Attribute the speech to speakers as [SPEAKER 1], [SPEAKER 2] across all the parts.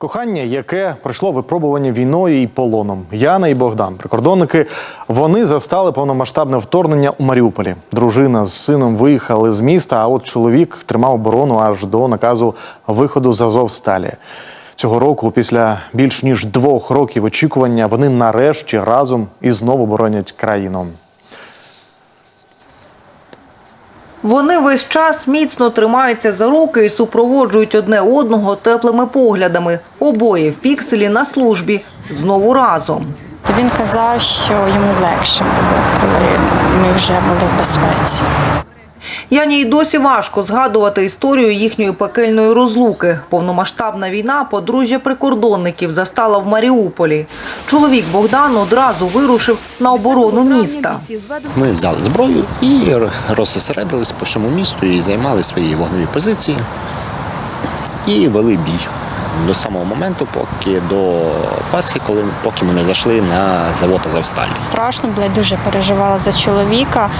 [SPEAKER 1] Кохання, яке пройшло випробування війною і полоном. Яна і Богдан, прикордонники, вони застали повномасштабне вторгнення у Маріуполі. Дружина з сином виїхали з міста, а от чоловік тримав оборону аж до наказу виходу з Азовсталі. Цього року, після більш ніж двох років очікування, вони нарешті разом і знову боронять країну.
[SPEAKER 2] Вони весь час міцно тримаються за руки і супроводжують одне одного теплими поглядами. Обоє в пікселі на службі. Знову разом.
[SPEAKER 3] Він казав, що йому легше буде, коли ми вже були в безпеці.
[SPEAKER 2] Яні й досі важко згадувати історію їхньої пекельної розлуки. Повномасштабна війна подружжя прикордонників застала в Маріуполі. Чоловік Богдан одразу вирушив на оборону міста.
[SPEAKER 4] Ми взяли зброю і розсередились по всьому місту і займали свої вогневі позиції і вели бій до самого моменту, поки до Пасхи, коли поки ми не зайшли на завод Азовсталі.
[SPEAKER 3] Страшно було, я дуже переживала за чоловіка.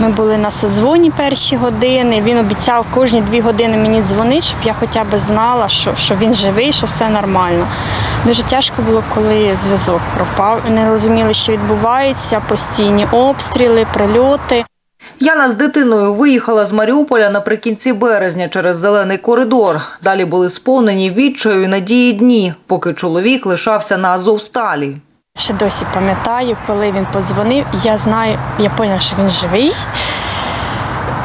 [SPEAKER 3] Ми були на соцдзвоні перші години. Він обіцяв кожні дві години мені дзвонити, щоб я хоча б знала, що, що він живий, що все нормально. Дуже тяжко було, коли зв'язок пропав. Не розуміли, що відбувається, постійні обстріли, прильоти.
[SPEAKER 2] Яна з дитиною виїхала з Маріуполя наприкінці березня через зелений коридор. Далі були сповнені відчаю надії дні, поки чоловік лишався на Азовсталі.
[SPEAKER 3] Ще досі пам'ятаю, коли він подзвонив, я знаю, я поняла, що він живий.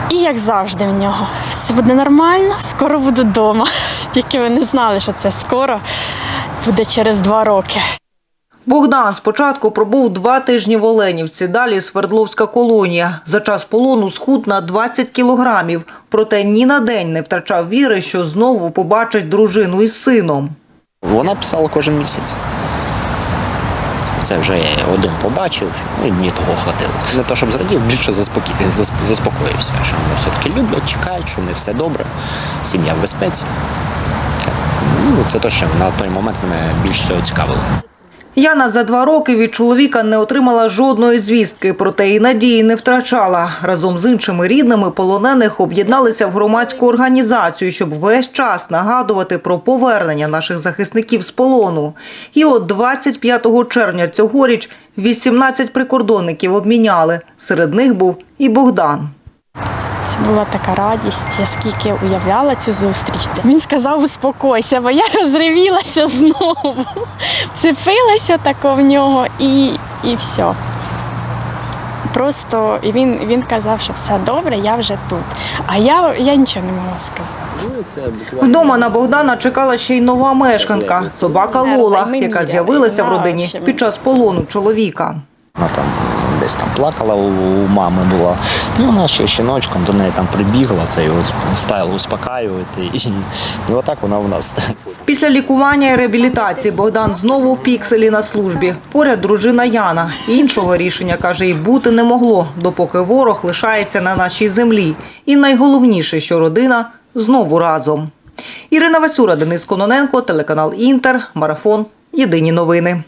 [SPEAKER 3] І як завжди в нього, все буде нормально, скоро буду вдома. Тільки ви не знали, що це скоро буде через два роки.
[SPEAKER 2] Богдан спочатку пробув два тижні в Оленівці, далі Свердловська колонія. За час полону схуд на 20 кілограмів. Проте ні на день не втрачав віри, що знову побачить дружину із сином.
[SPEAKER 4] Вона писала кожен місяць. Це вже я один побачив, ну і мені того хватило. Не те, щоб зрадів, більше заспокі... засп- заспокоївся, що мене все-таки люблять, чекають, що них все добре, сім'я в безпеці. Ну, це те, що на той момент мене більш всього цікавило.
[SPEAKER 2] Яна за два роки від чоловіка не отримала жодної звістки, проте і надії не втрачала. Разом з іншими рідними полонених об'єдналися в громадську організацію, щоб весь час нагадувати про повернення наших захисників з полону. І от 25 червня цьогоріч 18 прикордонників обміняли. Серед них був і Богдан.
[SPEAKER 3] Це була така радість. Я скільки уявляла цю зустріч. Він сказав, успокойся, бо я розривілася знову. Вцепилася тако в нього і, і все. Просто він, він казав, що все добре, я вже тут. А я, я нічого не могла сказати.
[SPEAKER 2] Вдома на Богдана чекала ще й нова мешканка – собака Лола, яка з'явилася в родині під час полону чоловіка.
[SPEAKER 4] Вона там десь там плакала у, у мами була. І вона ще щіночком до неї там прибігла, це його стайл успокаювати. І, і отак вона в нас.
[SPEAKER 2] Після лікування і реабілітації Богдан знову в пікселі на службі. Поряд дружина Яна. Іншого рішення, каже, і бути не могло, допоки ворог лишається на нашій землі. І найголовніше, що родина знову разом. Ірина Васюра, Денис Кононенко, телеканал Інтер, Марафон. Єдині новини.